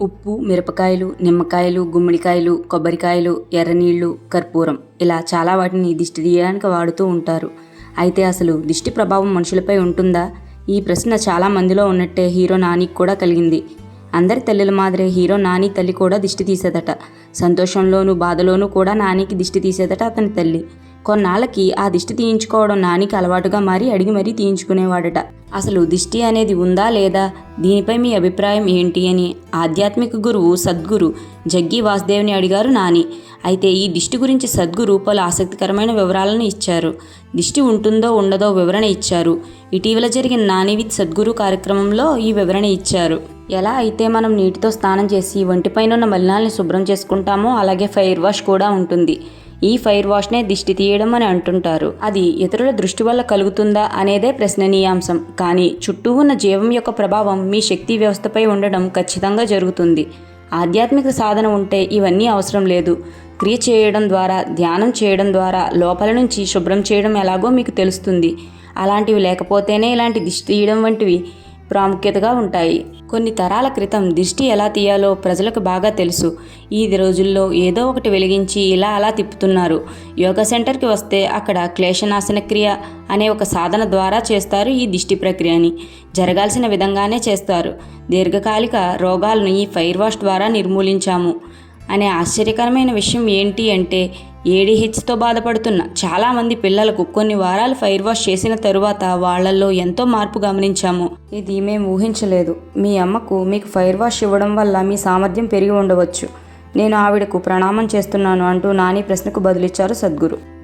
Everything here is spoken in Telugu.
ఉప్పు మిరపకాయలు నిమ్మకాయలు గుమ్మడికాయలు కొబ్బరికాయలు ఎర్రనీళ్ళు కర్పూరం ఇలా చాలా వాటిని దిష్టి తీయడానికి వాడుతూ ఉంటారు. అయితే అసలు దిష్టి ప్రభావం మనుషులపై ఉంటుందా? ఈ ప్రశ్న చాలా మందిలో ఉన్నట్టే హీరో నానికి కూడా కలిగింది. అందరి తల్లుల మాదిరే హీరో నాని తల్లి కూడా దిష్టి తీసేదట. సంతోషంలోనూ బాధలోనూ కూడా నానికి దిష్టి తీసేదట అతని తల్లి. కొన్నాళ్ళకి ఆ దిష్టి తీయించుకోవడం నానికి అలవాటుగా మారి అడిగి మరీ తీయించుకునేవాడట. అసలు దిష్టి అనేది ఉందా లేదా? దీనిపై మీ అభిప్రాయం ఏంటి అని ఆధ్యాత్మిక గురువు సద్గురు జగ్గి వాసుదేవ్ని అడిగారు నాని. అయితే ఈ దిష్టి గురించి సద్గురు పలు ఆసక్తికరమైన వివరాలను ఇచ్చారు. దిష్టి ఉంటుందో ఉండదో వివరణ ఇచ్చారు. ఇటీవల జరిగిన నాని విత్ సద్గురు కార్యక్రమంలో ఈ వివరణ ఇచ్చారు. ఎలా అయితే మనం నీటితో స్నానం చేసి ఒంటిపైన ఉన్న మలినాల్ని శుభ్రం చేసుకుంటామో అలాగే ఫైర్ వాష్ కూడా ఉంటుంది. ఈ ఫైర్ వాష్నే దిష్టి తీయడం అని అంటుంటారు. అది ఇతరుల దృష్టి వల్ల కలుగుతుందా అనేదే ప్రశ్ననీయాంశం. కానీ చుట్టూ ఉన్న జీవం యొక్క ప్రభావం మీ శక్తి వ్యవస్థపై ఉండడం ఖచ్చితంగా జరుగుతుంది. ఆధ్యాత్మిక సాధన ఉంటే ఇవన్నీ అవసరం లేదు. క్రియ చేయడం ద్వారా ధ్యానం చేయడం ద్వారా లోపల నుంచి శుభ్రం చేయడం ఎలాగో మీకు తెలుస్తుంది. అలాంటివి లేకపోతేనే ఇలాంటి దిష్టి తీయడం వంటివి ప్రాముఖ్యతగా ఉంటాయి. కొన్ని తరాల క్రితం దిష్టి ఎలా తీయాలో ప్రజలకు బాగా తెలుసు. ఈ రోజుల్లో ఏదో ఒకటి వెలిగించి ఇలా అలా తిప్పుతున్నారు. యోగా సెంటర్కి వస్తే అక్కడ క్లేశనాశన క్రియ అనే ఒక సాధన ద్వారా చేస్తారు ఈ దిష్టి ప్రక్రియని. జరగాల్సిన విధంగానే చేస్తారు. దీర్ఘకాలిక రోగాలను ఈ ఫైర్ వాష్ ద్వారా నిర్మూలించాము. అనే ఆశ్చర్యకరమైన విషయం ఏంటి అంటే ఏడీహెచ్తో బాధపడుతున్న చాలామంది పిల్లలకు కొన్ని వారాలు ఫైర్ వాష్ చేసిన తరువాత వాళ్ళల్లో ఎంతో మార్పు గమనించాము. ఇది మేము ఊహించలేదు. మీ అమ్మకు మీకు ఫైర్ వాష్ ఇవ్వడం వల్ల మీ సామర్థ్యం పెరిగి ఉండవచ్చు. నేను ఆవిడకు ప్రణామం చేస్తున్నాను అంటూ నాని ప్రశ్నకు బదులిచ్చారు సద్గురు.